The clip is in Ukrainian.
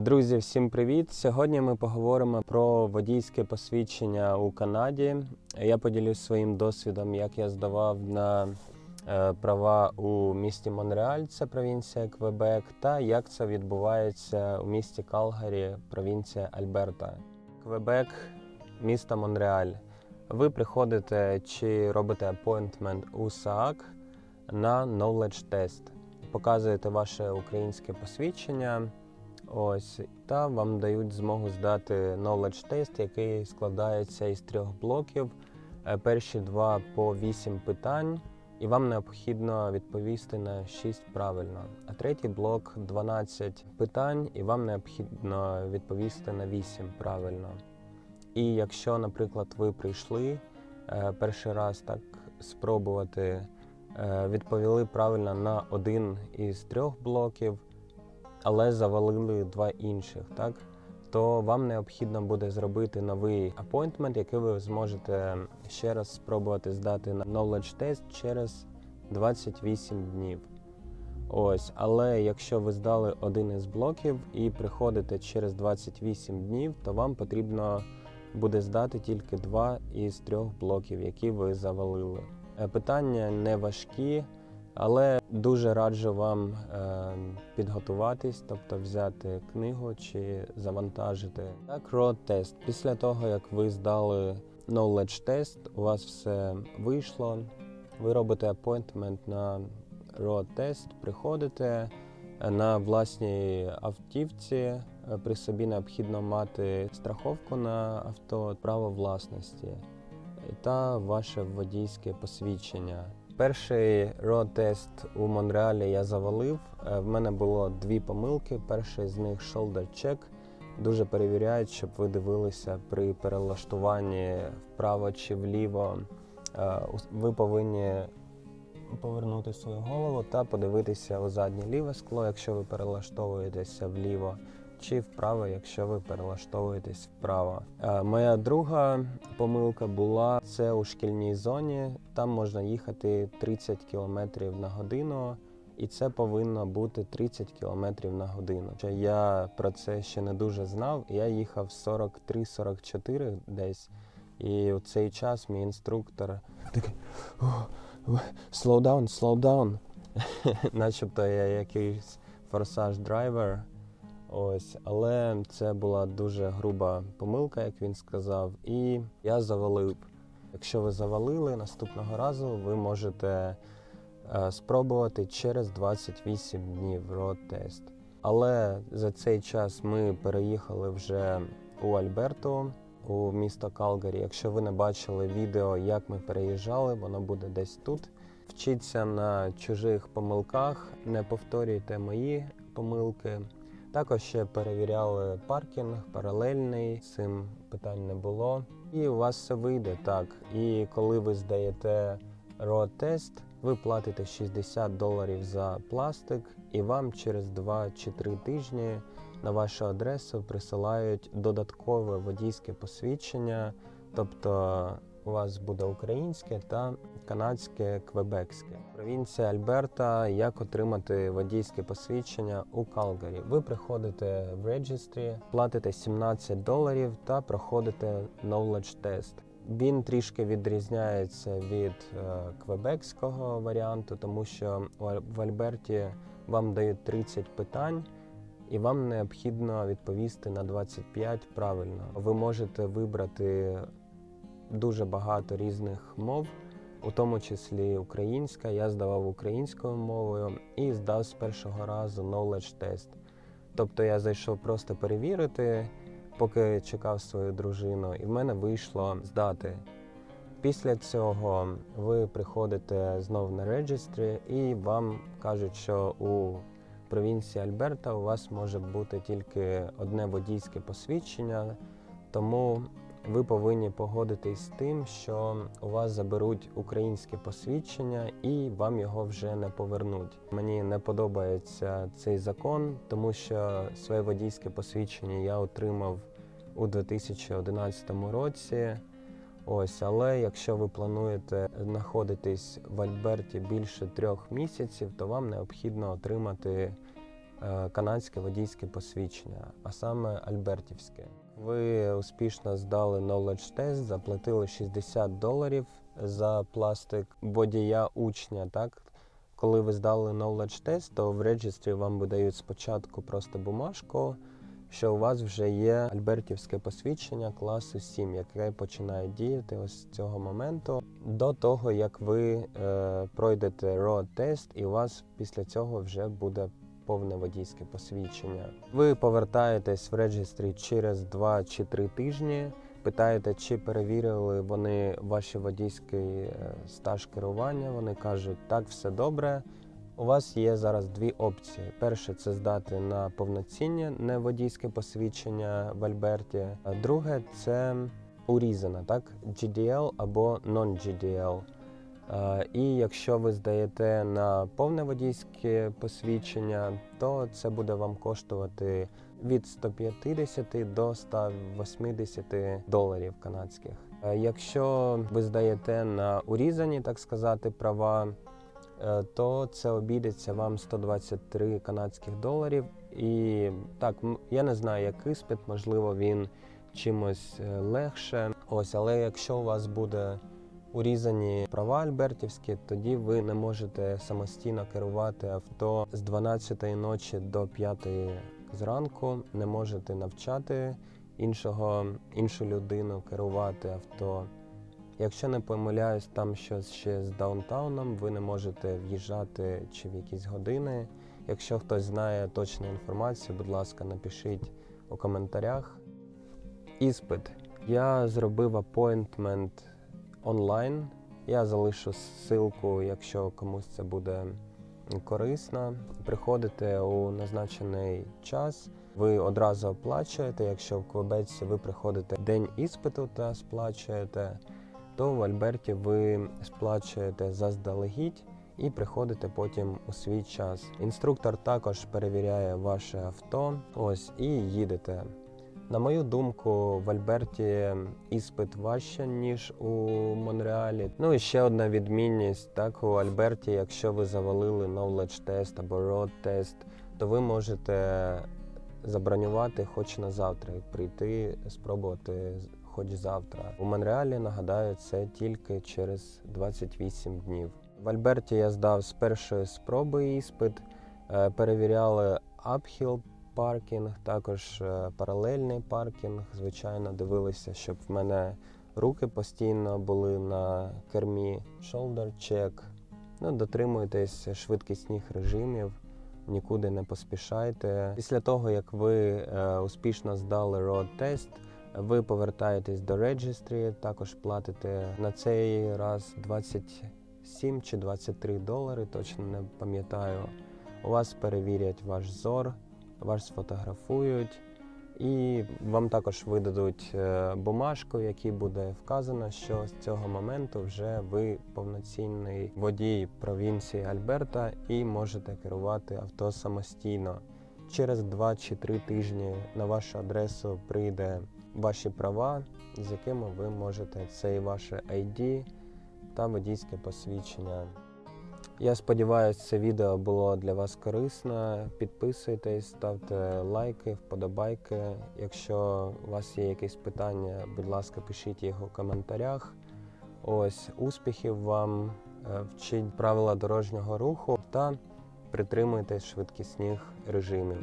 Друзі, всім привіт! Сьогодні ми поговоримо про водійське посвідчення у Канаді. Я поділюсь своїм досвідом, як я здавав на е, права у місті Монреаль, це провінція Квебек, та як це відбувається у місті Калгарі, провінція Альберта. Квебек, місто Монреаль. Ви приходите чи робите апойнтмент у СААК на Knowledge Test. Показуєте ваше українське посвідчення. Ось, та вам дають змогу здати knowledge test, який складається із трьох блоків. Е, Перші два по вісім питань, і вам необхідно відповісти на 6 правильно. А третій блок 12 питань, і вам необхідно відповісти на 8 правильно. І якщо, наприклад, ви прийшли е, перший раз так спробувати, е, відповіли правильно на один із трьох блоків але завалили два інших, так? То вам необхідно буде зробити новий апойнтмент, який ви зможете ще раз спробувати здати на knowledge test через 28 днів. Ось, але якщо ви здали один із блоків і приходите через 28 днів, то вам потрібно буде здати тільки два із трьох блоків, які ви завалили. Е, Питання не важкі. Але дуже раджу вам е, підготуватись, тобто взяти книгу чи завантажити. Так, road тест. Після того, як ви здали knowledge тест, у вас все вийшло. Ви робите appointment на road тест, приходите е, на власній автівці. Е, При собі необхідно мати страховку на авто, право власності та ваше водійське посвідчення. Перший роад-тест у Монреалі я завалив. Е, В мене було дві помилки. Перший з них shoulder check. Дуже перевіряють, щоб ви дивилися при перелаштуванні вправо чи вліво. Е, Ви повинні повернути свою голову та подивитися у заднє ліве скло, якщо ви перелаштовуєтеся вліво, чи вправо, якщо ви перелаштовуєтесь вправо. Е, Моя друга помилка була це у шкільній зоні. Там можна їхати 30 км на годину. І це повинно бути 30 км на годину. Я про це ще не дуже знав. Я їхав 43-44 десь. І у цей час мій інструктор такий «О, slow down, slow down. Начебто я якийсь форсаж драйвер. Ось, але це була дуже груба помилка, як він сказав, і я завалив. Якщо ви завалили наступного разу, ви можете е, спробувати через 28 днів род-тест. Але за цей час ми переїхали вже у Альберту, у місто Калгарі. Якщо ви не бачили відео, як ми переїжджали, воно буде десь тут. Вчіться на чужих помилках, не повторюйте мої помилки. Також ще перевіряли паркінг, паралельний, цим питань не було. І у вас все вийде так. І коли ви здаєте роад-тест, ви платите 60 доларів за пластик, і вам через 2 чи 3 тижні на вашу адресу присилають додаткове водійське посвідчення, тобто у вас буде українське та канадське квебекське. Провінція Альберта. Як отримати водійське посвідчення у Калгарі? Ви приходите в реєстрі, платите 17 доларів та проходите knowledge test. Він трішки відрізняється від е, квебекського варіанту, тому що в Альберті вам дають 30 питань. І вам необхідно відповісти на 25 правильно. Ви можете вибрати дуже багато різних мов, у тому числі українська. Я здавав українською мовою і здав з першого разу knowledge test. Тобто я зайшов просто перевірити, поки чекав свою дружину, і в мене вийшло здати. Після цього ви приходите знов на реєстрі і вам кажуть, що у провінції Альберта у вас може бути тільки одне водійське посвідчення, тому ви повинні погодитись з тим, що у вас заберуть українське посвідчення і вам його вже не повернуть. Мені не подобається цей закон, тому що своє водійське посвідчення я отримав у 2011 році. Ось, але якщо ви плануєте знаходитись в Альберті більше трьох місяців, то вам необхідно отримати е, канадське водійське посвідчення, а саме Альбертівське. Ви успішно здали knowledge test, заплатили 60 доларів за пластик водія учня. Так, коли ви здали knowledge test, то в реєстрі вам видають спочатку просто бумажку, що у вас вже є альбертівське посвідчення класу 7, яке починає діяти ось з цього моменту до того, як ви е, пройдете road тест, і у вас після цього вже буде повне водійське посвідчення. Ви повертаєтесь в реєстрі через 2 чи 3 тижні. Питаєте, чи перевірили вони ваш водійський е, стаж керування. Вони кажуть, так, все добре. У вас є зараз дві опції. Перше це здати на повноцінне неводійське посвідчення в Альберті. А друге це урізане, так? GDL або non-GDL. Е, І якщо ви здаєте на повне водійське посвідчення, то це буде вам коштувати від 150 до 180 доларів канадських. Е, Якщо ви здаєте на урізані, так сказати, права, е, то це обійдеться вам 123 канадських доларів. І так, я не знаю, як іспит, можливо, він чимось легше. Ось, але якщо у вас буде урізані права альбертівські, тоді ви не можете самостійно керувати авто з 12-ї ночі до 5 зранку, не можете навчати іншого, іншу людину керувати авто. Якщо не помиляюсь, там щось ще з даунтауном, ви не можете в'їжджати чи в якісь години. Якщо хтось знає точну інформацію, будь ласка, напишіть у коментарях. Іспит. Я зробив апойнтмент онлайн. Я залишу ссылку, якщо комусь це буде корисно. Приходите у назначений час. Ви одразу оплачуєте. Якщо в Квебеці ви приходите день іспиту та сплачуєте, то в Альберті ви сплачуєте заздалегідь і приходите потім у свій час. Інструктор також перевіряє ваше авто. Ось і їдете. На мою думку, в Альберті іспит важче, ніж у Монреалі. Ну і ще одна відмінність: так, у Альберті, якщо ви завалили knowledge тест або road тест, то ви можете забронювати хоч на завтра прийти, спробувати хоч завтра. У Монреалі, нагадаю, це тільки через 28 днів. В Альберті я здав з першої спроби іспит, е, перевіряли uphill паркінг, також е, паралельний паркінг. Звичайно, дивилися, щоб в мене руки постійно були на кермі, shoulder check. Ну, дотримуйтесь швидкісних режимів, нікуди не поспішайте. Після того, як ви е, успішно здали road тест, ви повертаєтесь до реєстрі, також платите на цей раз 27 чи 23 долари, точно не пам'ятаю. У вас перевірять ваш зор, вас сфотографують, і вам також видадуть е, бумажку, в якій буде вказано, що з цього моменту вже ви повноцінний водій провінції Альберта і можете керувати авто самостійно. Через 2 чи 3 тижні на вашу адресу прийде ваші права, з якими ви можете це ваше ID та водійське посвідчення. Я сподіваюся, це відео було для вас корисно. Підписуйтесь, ставте лайки, вподобайки. Якщо у вас є якісь питання, будь ласка, пишіть їх у коментарях. Ось успіхів вам, е, вчіть правила дорожнього руху та притримуйтесь швидкісних режимів.